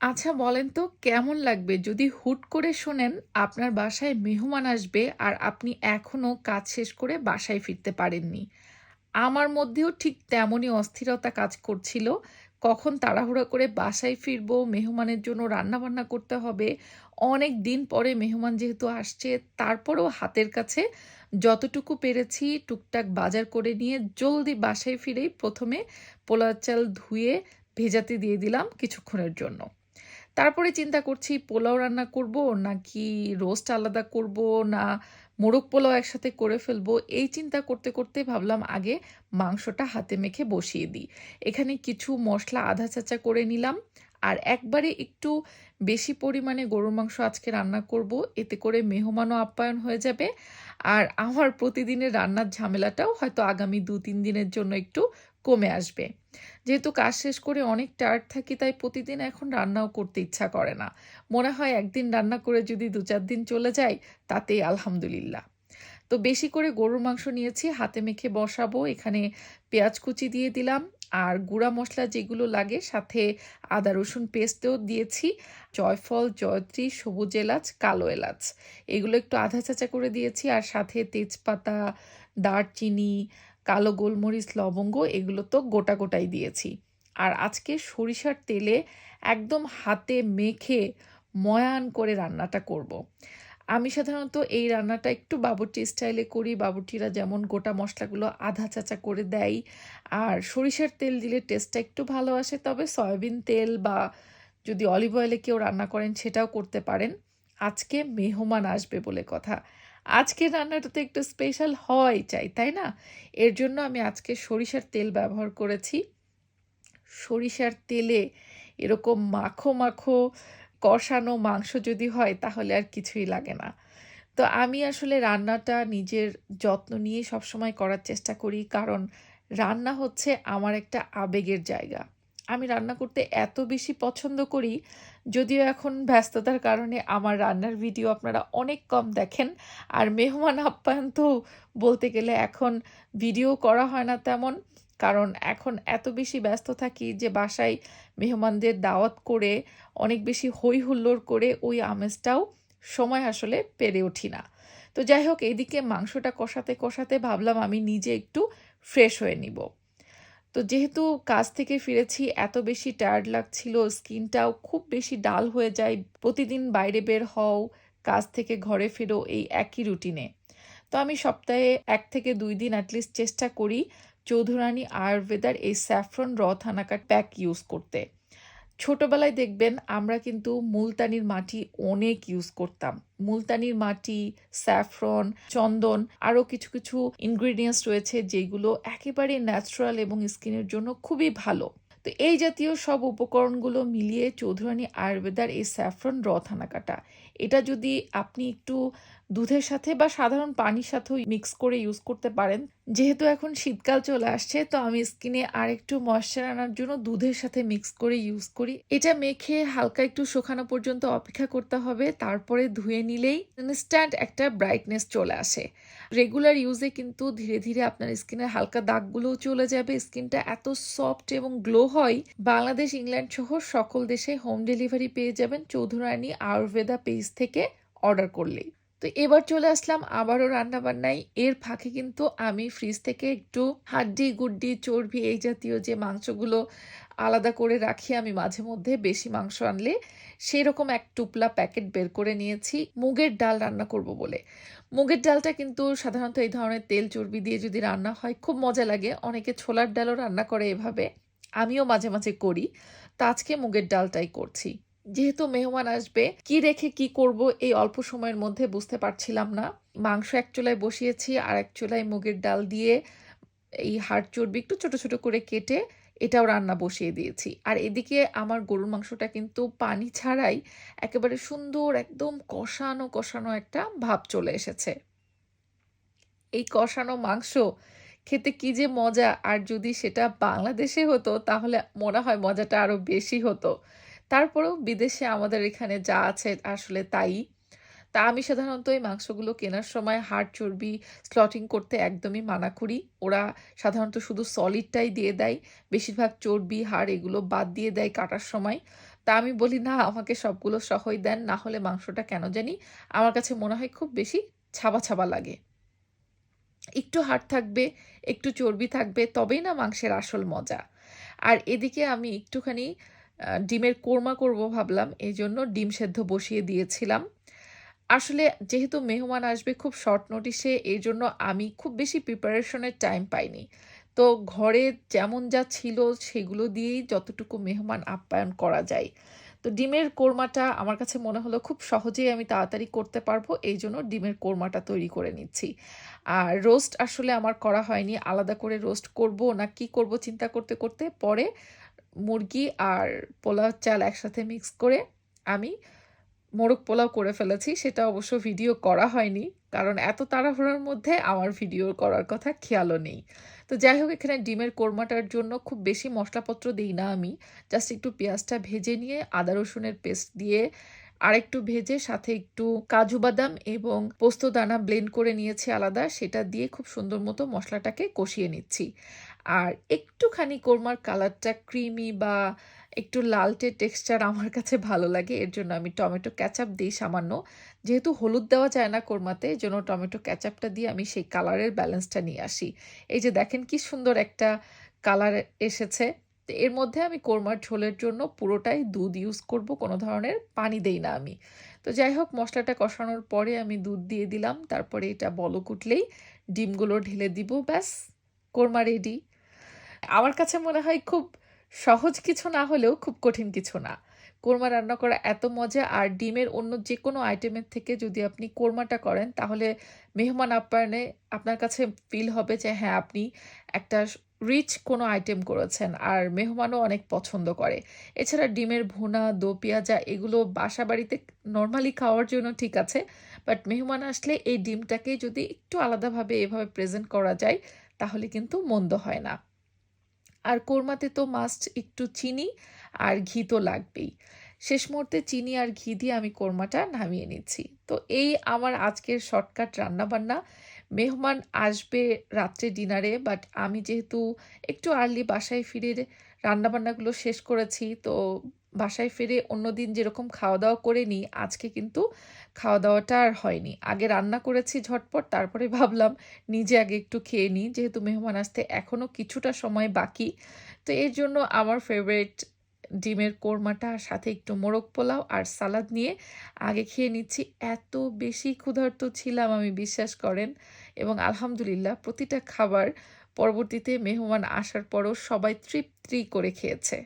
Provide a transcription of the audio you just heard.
আচ্ছা বলেন তো কেমন লাগবে যদি হুট করে শোনেন আপনার বাসায় মেহমান আসবে আর আপনি এখনও কাজ শেষ করে বাসায় ফিরতে পারেননি? আমার মধ্যেও ঠিক তেমনই অস্থিরতা কাজ করছিল। কখন তাড়াহুড়া করে বাসায় ফিরবো, মেহমানের জন্য রান্নাবান্না করতে হবে। অনেক দিন পরে মেহমান যেহেতু আসছে, তারপরেও হাতের কাছে যতটুকু পেরেছি টুকটাক বাজার করে নিয়ে জলদি বাসায় ফিরেই ১ম এ পোলাও চাল ধুয়ে ভেজাতে দিয়ে দিলাম কিছুক্ষণের জন্য। তারপরে চিন্তা করছি, পোলাও রান্না করব নাকি রোস্ট আলাদা করব না মোরগ পোলাও একসাথে করে ফেলব? এই চিন্তা করতে করতে ভাবলাম আগে মাংসটা হাতে মেখে বসিয়ে দিই। এখানে কিছু মশলা আধা চাচা করে নিলাম। আর একবারে একটু বেশি পরিমাণে গরুর মাংস আজকে রান্না করব, এতে করে মেহমানও আপ্যায়ন হয়ে যাবে। আর আমার প্রতিদিনের রান্নার ঝামেলাটাও হয়তো আগামী দু তিন দিনের জন্য একটু কমে আসবে। যেহেতু কাজ শেষ করে অনেক টায়ার্ড থাকি, তাই প্রতিদিন এখন রান্নাও করতে ইচ্ছা করে না। মনে হয় একদিন রান্না করে যদি দু চার দিন চলে যায়, তাতেই আলহামদুলিল্লাহ। তো বেশি করে গরুর মাংস নিয়েছি, হাতে মেখে বসাবো, এখানে পেঁয়াজ কুচি দিয়ে দিলাম, আর গুঁড়া মশলা যেগুলো লাগে, সাথে আদা রসুন পেস্টও দিয়েছি, জয়ফল, জয়ত্রী, সবুজ এলাচ, কালো এলাচ। এগুলো একটু আধা চাচা করে দিয়েছি, আর সাথে তেজপাতা, দারচিনি কালো গোলমরিচ, লবঙ্গ এগুলো তো গোটা গোটাই দিয়েছি। আর আজকে সরিষার তেলে একদম হাতে মেখে ময়ান করে রান্নাটা করব। আমি সাধারণত এই রান্নাটা একটু বাবুর্চি স্টাইলে করি। বাবুর্চিরা যেমন গোটা মশলাগুলো আধা চাচা করে দেয়। আর সরিষার তেল দিলে টেস্টটা একটু ভালো আসে, তবে সয়াবিন তেল বা যদি অলিভ অয়েলে কেউ রান্না করেন সেটাও করতে পারেন। আজকে মেহমান আসবে বলে কথা। আজকের রান্নাটা তো একটু স্পেশাল হয় চাই, তাই না? এর জন্য আমি আজকে সরিষার তেল ব্যবহার করেছি। সরিষার তেলে এরকম মাখো মাখো কষানো মাংস যদি হয় তাহলে আর কিছুই লাগে না। তো আমি আসলে রান্নাটা নিজের যত্ন নিয়ে সবসময় করার চেষ্টা করি, কারণ রান্না হচ্ছে আমার একটা আবেগের জায়গা। আমি রান্না করতে এত বেশি পছন্দ করি, যদিও এখন ব্যস্ততার কারণে আমার রান্নার ভিডিও আপনারা অনেক কম দেখেন। আর মেহমান আপ্যায়ন তো বলতে গেলে এখন ভিডিও করা হয় না তেমন, কারণ এখন এত বেশি ব্যস্ত থাকি যে বাসায় মেহমানদের দাওয়াত করে, অনেক বেশি হই হুল্লোড় করে ওই আমেজটাও সময় আসলে পেরে উঠি না। তো যাই হোক, এদিকে মাংসটা কষাতে কষাতে ভাবলাম আমি নিজে একটু ফ্রেশ হয়ে নিব। তো যেহেতু কাজ থেকে ফিরেছি, এত বেশি টায়ার্ড লাগছিল, স্কিনটাও খুব বেশি ডাল হয়ে যায়। প্রতিদিন বাইরে বের হও, কাজ থেকে ঘরে ফেরো, এই একই রুটিনে তো আমি সপ্তাহে এক থেকে দুই দিন অ্যাটলিস্ট চেষ্টা করি, চৌধুরানী আয়ুর্বেদার এই স্যাফ্রন রথ থানাকার প্যাক ইউজ করতে। ছোটবেলায় দেখবেন আমরা কিন্তু মুলতানির মাটি অনেক ইউজ করতাম। মুলতানির মাটি স্যাফরন চন্দন, আরও কিছু কিছু ইনগ্রিডিয়েন্টস রয়েছে যেগুলো একেবারে ন্যাচারাল এবং স্কিনের জন্য খুবই ভালো। তো এই জাতীয় সব উপকরণগুলো মিলিয়ে চৌধুরানী আয়ুর্বেদার এই স্যাফরন র থানাকাটা এটা যদি আপনি একটু দুধের সাথে বা সাধারণ পানির সাথেও মিক্স করে ইউজ করতে পারেন। যেহেতু এখন শীতকাল চলে আসছে, তো আমি স্কিনে আর একটু ময়শ্চার আনার জন্য দুধের সাথে মিক্স করে ইউজ করি। এটা মেখে হালকা একটু শুকানো পর্যন্ত অপেক্ষা করতে হবে, তারপরে ধুয়ে নিলেই ইনস্ট্যান্ট একটা ব্রাইটনেস চলে আসে। রেগুলার ইউজে কিন্তু ধীরে ধীরে আপনার স্কিনের হালকা দাগগুলোও চলে যাবে। স্কিনটা এত সফট এবং গ্লো হয়, বাংলাদেশ ইংল্যান্ড সহ সকল দেশে হোম ডেলিভারি পেয়ে যাবেন চৌধুরানী আয়ুর্বেদা পেজ থেকে অর্ডার করলেই। তো এবার চলে আসলাম আবারও রান্নাবান্নায়। এর ফাঁকে কিন্তু আমি ফ্রিজ থেকে একটু হাড্ডি, গুড্ডি, চর্বি এই জাতীয় যে মাংসগুলো আলাদা করে রাখি আমি মাঝে মধ্যে বেশি মাংস আনলে সেই রকম এক টুপলা প্যাকেট বের করে নিয়েছি। মুগের ডাল রান্না করব বলে। মুগের ডালটা কিন্তু সাধারণত এই ধরনের তেল চর্বি দিয়ে যদি রান্না হয়, খুব মজা লাগে। অনেকে ছোলার ডালও রান্না করে এভাবে। আমিও মাঝে মাঝে করি। তো আজকে মুগের ডালটাই করছি। যেহেতু মেহমান আসবে, কি রেখে কি করব এই অল্প সময়ের মধ্যে বুঝতে পারছিলাম না। মাংস এক চুলায় বসিয়েছি আর এক চুলায় মুগের ডাল দিয়ে এই হাড় চর্বি একটু ছোট ছোট করে কেটে এটাও রান্না বসিয়ে দিয়েছি। আর এদিকে আমার গরুর মাংসটা কিন্তু পানি ছাড়াই একেবারে সুন্দর, একদম কষানো কষানো একটা ভাব চলে এসেছে। এই কষানো মাংস খেতে কি যে মজা, আর যদি সেটা বাংলাদেশে হতো তাহলে মনে হয় মজাটা আরও বেশি হতো। তারপরেও বিদেশে আমাদের এখানে যা আছে আসলে তাই তা আমি সাধারণত এই মাংসগুলো কেনার সময় হাড় চর্বি স্লটিং করতে একদমই মানা করি ওরা সাধারণত শুধু সলিডটাই দিয়ে দেয় বেশিরভাগ চর্বি হাড় এগুলো বাদ দিয়ে দেয় কাটার সময় তা আমি বলি, "না আমাকে সবগুলো সহই দেন। না হলে মাংসটা কেন জানি আমার কাছে মনে হয় খুব বেশি ছাবা, ছাবা লাগে।" একটু হাড় থাকবে, একটু চর্বি থাকবে তবেই না মাংসের আসল মজা। আর এদিকে আমি একটুখানি ডিমের কোরমা করব ভাবলাম। এই জন্য ডিম সেদ্ধ বসিয়ে দিয়েছিলাম। আসলে যেহেতু মেহমান আসবে খুব শর্ট নোটিসে জন্য আমি খুব বেশি প্রিপারেশনের টাইম পাইনি। তো ঘরে যেমন যা ছিল সেগুলো দিয়েই যতটুকু মেহমান আপ্যায়ন করা যায়। তো ডিমের কোরমাটা আমার কাছে মনে হলো খুব সহজেই আমি তাড়াতাড়ি করতে পারব। এই জন্য ডিমের কোরমাটা তৈরি করে নিচ্ছি। আর রোস্ট আসলে আমার করা হয়নি। আলাদা করে রোস্ট করব না কি করব চিন্তা করতে, করতে পরে মুরগি আর পোলাও চাল একসাথে মিক্স করে আমি মোরগ পোলাও করে ফেলেছি। সেটা অবশ্য ভিডিও করা হয়নি। কারণ এত তাড়াহুড়োর মধ্যে আমার ভিডিও করার কথা খেয়ালও নেই। তো যাই হোক, এখানে ডিমের কোরমাটার জন্য খুব বেশি মশলাপত্র দিই না আমি। জাস্ট একটু পেঁয়াজটা ভেজে নিয়ে আদা রসুনের পেস্ট দিয়ে আর একটু ভেজে সাথে একটু কাজু বাদাম এবং পোস্ত দানা ব্লেন্ড করে নিয়েছি আলাদা। সেটা দিয়ে খুব সুন্দর মতো মশলাটাকে কষিয়ে নিচ্ছি। আর একটুখানি কোরমার কালারটা ক্রিমি বা একটু লালটে টেক্সচার আমার কাছে ভালো লাগে। এর জন্য আমি টমেটো কেচাপ দিই সামান্য। যেহেতু হলুদ দেওয়া যায় না কোরমাতে জন্য টমেটো কেচাপটা দিয়ে আমি সেই কালারের ব্যালেন্সটা নিয়ে আসি। এই যে দেখেন কি সুন্দর একটা কালার এসেছে। এর মধ্যে আমি কোরমার ঝোলের জন্য পুরোটাই দুধ ইউজ করব। কোনো ধরনের পানি দেই না আমি। তো যাই হোক, মশলাটা কষানোর পরে আমি দুধ দিয়ে দিলাম। তারপরে এটা বলক উঠলেই ডিমগুলো ঢেলে দিব। ব্যাস, কোরমা রেডি। আমার কাছে মনে হয় খুব সহজ কিছু না হলেও খুব কঠিন কিছু না। কোরমা রান্না করা এত মজা আর ডিমের অন্য যে কোনো আইটেমের থেকে যদি আপনি কোরমাটা করেন তাহলে মেহমান আপ্যায়নে আপনার কাছে ফিল হবে যে হ্যাঁ আপনি একটা রিচ কোনো আইটেম করেছেন আর মেহমানও অনেক পছন্দ করে। এছাড়া ডিমের ভুনা, দো পেঁয়াজা এগুলো বাসা বাড়িতে নরমালি খাওয়ার জন্য ঠিক আছে। বাট মেহমান আসলে এই ডিমটাকে যদি একটু আলাদাভাবে এভাবে প্রেজেন্ট করা যায় তাহলে কিন্তু মন্দ হয় না। আর কোরমাতে তো মাস্ট একটু চিনি আর ঘি তো লাগবেই। শেষ মুহূর্তে চিনি আর ঘি দিয়ে আমি কোরমাটা নামিয়ে নিচ্ছি। তো এই আমার আজকের শর্টকাট রান্নাবান্না। মেহমান আসবে রাত্রে ডিনারে বাট আমি যেহেতু একটু আর্লি বাসায় ফিরে রান্নাবান্নাগুলো শেষ করেছি, তো বাসায় ফিরে অন্যদিন যেরকম খাওয়া-দাওয়া করে নিই, আজকে কিন্তু খাওয়া-দাওয়াটা আর হয়নি। আগে রান্না করেছি ঝটপট, তারপরে ভাবলাম নিজে আগে একটু খেয়ে নিই। যেহেতু মেহমান আসতে এখনও কিছুটা সময় বাকি। তো এর জন্য আমার ফেভারিট ডিমের কোরমাটা, সাথে একটু মোরগ পোলাও আর সালাদ নিয়ে আগে খেয়ে নিচ্ছি। এত বেশি ক্ষুধার্ত ছিলাম, আমি বিশ্বাস করেন এবং আলহামদুলিল্লাহ প্রতিটা খাবার পরবর্তীতে মেহমান আসার পরও সবাই তৃপ্তি করে খেয়েছে।